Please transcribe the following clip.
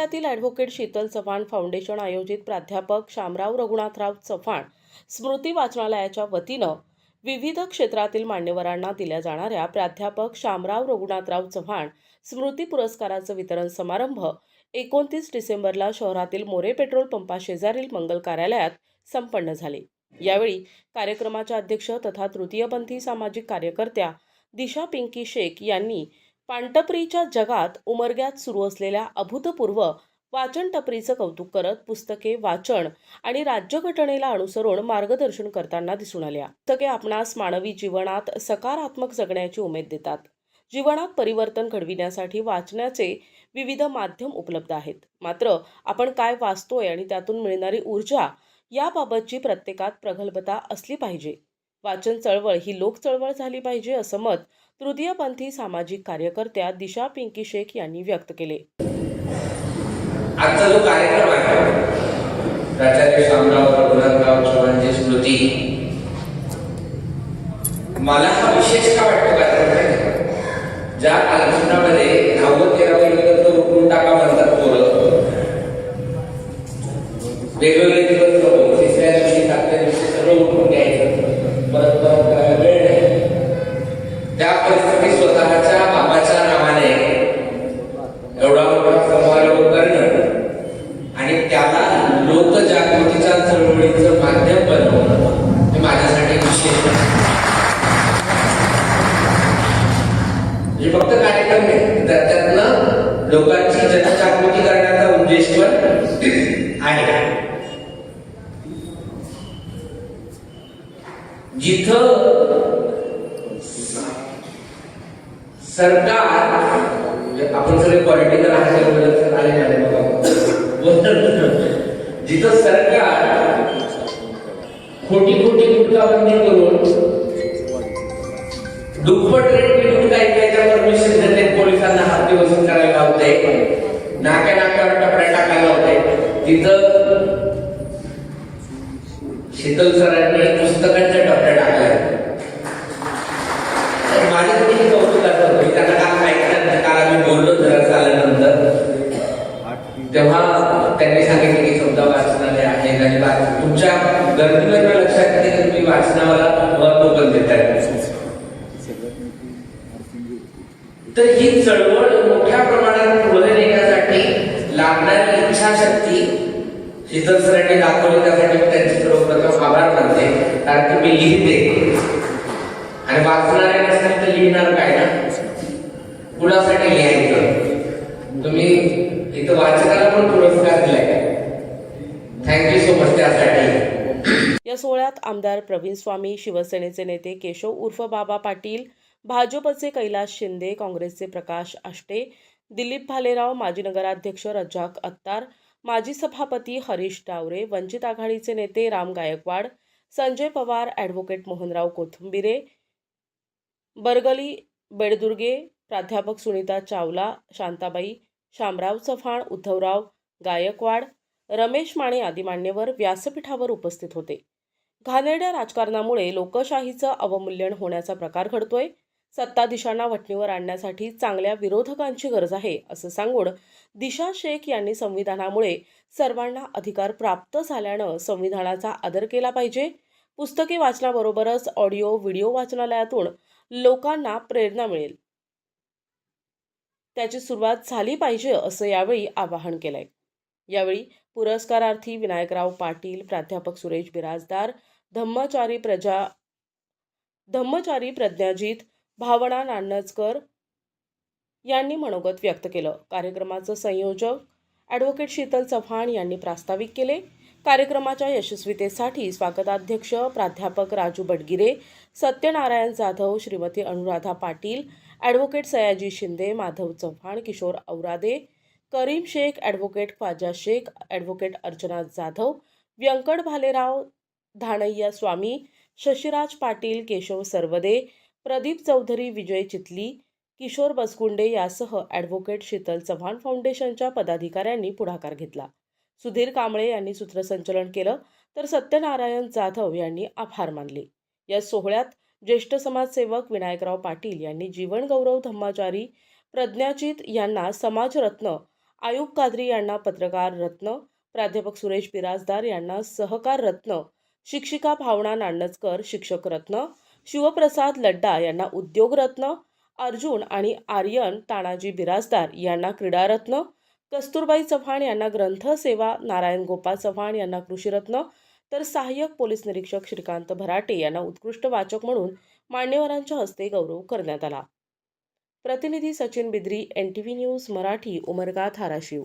जिल्ह्यातील advocate Sheetal Chavan foundation आयोजित प्राध्यापक शामराव रघुनाथराव चव्हाण स्मृती वाचनालयाच्या वतीनं विविध क्षेत्रातील मान्यवरांना दिल्या जाणाऱ्या प्राध्यापक शामराव रघुनाथराव चव्हाण स्मृती पुरस्काराचं वितरण समारंभ एकोणतीस डिसेंबरला शहरातील मोरे पेट्रोल पंपाशेजारील मंगल कार्यालयात संपन्न झाले. यावेळी कार्यक्रमाच्या अध्यक्ष तथा तृतीयपंथी सामाजिक कार्यकर्त्या दिशा पिंकी शेख यांनी पानटपरीच्या जगात उमरग्यात सुरू असलेल्या अभूतपूर्व वाचन टपरीचं कौतुक करत पुस्तके वाचन आणि राज्यघटनेला अनुसरून मार्गदर्शन करताना दिसून आल्या. पुस्तके आपणास मानवी जीवनात सकारात्मक जगण्याची उमेद देतात. जीवनात परिवर्तन घडविण्यासाठी वाचण्याचे विविध माध्यम उपलब्ध आहेत. मात्र आपण काय वाचतोय आणि त्यातून मिळणारी ऊर्जा याबाबतची प्रत्येकात प्रगल्भता असली पाहिजे. वाचन चळवळ ही लोक चळवळ झाली पाहिजे असं मत तृतीयपंथी सामाजिक कार्यकर्त्या दिशा पिंकी शेख यांनी व्यक्त केले. आजचा जो कार्यक्रम आहे प्राचार्य शामराव रघुनाथराव चव्हाणची स्मृती मला हा विशेष का वाटतो कार्यक्रम ज्या कालखंडामध्ये दहावं तेरावं युद्ध रोखून टाका म्हणतात पोरं. वेगवेगळे हे फक्त कार्यक्रम आहे. त्यातनं लोकांची जनजागृती करण्याचा उद्देश पण आहे. जिथं सरकार म्हणजे आपण सगळे पॉलिटिकल आले नाही जिथं सरकार खोटी खोटी गुटखाबंदी करून दुप्पट रेट पोलिसांना वसूल करायला होते नाक्या नाक्यावर टपऱ्या टाकायला होते तिथं शीतल सरांनी पुस्तकांच्या टपऱ्या टाकल्या. माझ्या किती कौतुकाचं होतं त्यांना काल ऐकल्यानंतर काल आम्ही बोललो आल्यानंतर. तेव्हा त्यांनी सांगितलं की समजा वाचनालय आहे आणि तुमच्या गर्दीवर लक्षात येते की तुम्ही वाचनाला महत्त्व पण देत तर ही चळवळ मोठ्या प्रमाणात पुढे नेण्यासाठी लागणारी इच्छाशक्ती शीतल सरांनी दाखवली त्यासाठी मी त्यांचे सर्वप्रथम आभार मानते. कारण की मी लिहिते. आणि वाचणारे नसेल तर लिहिणार काय ना? कुणासाठी लिहायचं? तुम्ही इथं वाचकाला पण पुरस्कार दिलाय. थँक्यू सो मच त्यासाठी. या सोहळ्यात आमदार प्रवीण स्वामी शिवसेनेचे नेते केशव उर्फ बाबा पाटील भाजपचे कैलास शिंदे काँग्रेसचे प्रकाश आष्टे दिलीप भालेराव माजी नगराध्यक्ष रज्जाक अत्तार माजी सभापती हरीश टावरे वंचित आघाडीचे नेते राम गायकवाड संजय पवार ॲडव्होकेट मोहनराव कोथंबिरे बरगली बेडदुर्गे प्राध्यापक सुनीता चावला शांताबाई शामराव चव्हाण उद्धवराव गायकवाड रमेश माने आदी मान्यवर व्यासपीठावर उपस्थित होते. घाणेरड्या राजकारणामुळे लोकशाहीचं अवमूल्यन होण्याचा प्रकार घडतोय. सत्ताधीशांना वटणीवर आणण्यासाठी चांगल्या विरोधकांची गरज आहे असं सांगून दिशा शेख यांनी संविधानामुळे सर्वांना अधिकार प्राप्त झाल्यानं संविधानाचा आदर केला पाहिजे. पुस्तके वाचनाबरोबरच ऑडिओ व्हिडिओ वाचनालयातून लोकांना प्रेरणा मिळेल. त्याची सुरुवात झाली पाहिजे असं यावेळी आवाहन केलंय. यावेळी पुरस्कारार्थी विनायकराव पाटील प्राध्यापक सुरेश बिराजदार धम्मचारी प्रजा धम्मचारी प्रज्ञाजीत भावना नान्नजकर यांनी मनोगत व्यक्त केलं. कार्यक्रमाचं संयोजक ॲडव्होकेट शीतल चव्हाण यांनी प्रास्ताविक केले. कार्यक्रमाच्या यशस्वीतेसाठी स्वागताध्यक्ष प्राध्यापक Raju Badgire Satyanarayan Jadhav Shrimati Anuradha Patil advocate Sayaji Shinde Madhav Chavan Kishor Aurade Karim Shaikh advocate Khwaja Shaikh advocate Archana Jadhav Vyankat Bhalerao Dhanayya Swami Shashiraj Patil Keshav Sarvade Pradeep Chaudhari Vijay Chitli Kishor Baskunde यासह advocate Sheetal Chavan फाउंडेशनच्या पदाधिकाऱ्यांनी पुढाकार घेतला. सुधीर कांबळे यांनी सूत्रसंचलन केलं तर सत्यनारायण जाधव यांनी आभार मानले. या सोहळ्यात ज्येष्ठ समाजसेवक विनायकराव पाटील यांनी जीवनगौरव धम्माचारी प्रज्ञाचित यांना समाजरत्न आयुब कादरी यांना पत्रकार रत्न प्राध्यापक सुरेश बिराजदार यांना सहकार रत्न शिक्षिका भावना नांडचकर शिक्षक रत्न शिवप्रसाद लड्डा यांना उद्योगरत्न अर्जुन आणि आर्यन तानाजी बिराजदार यांना क्रीडारत्न कस्तुरबाई चव्हाण यांना ग्रंथ सेवा नारायण गोपाल चव्हाण यांना कृषीरत्न तर सहाय्यक पोलीस निरीक्षक श्रीकांत भराटे यांना उत्कृष्ट वाचक म्हणून मान्यवरांच्या हस्ते गौरव करण्यात आला. प्रतिनिधी Sachin Bidri N T V news Marathi Umarga Dharashiv.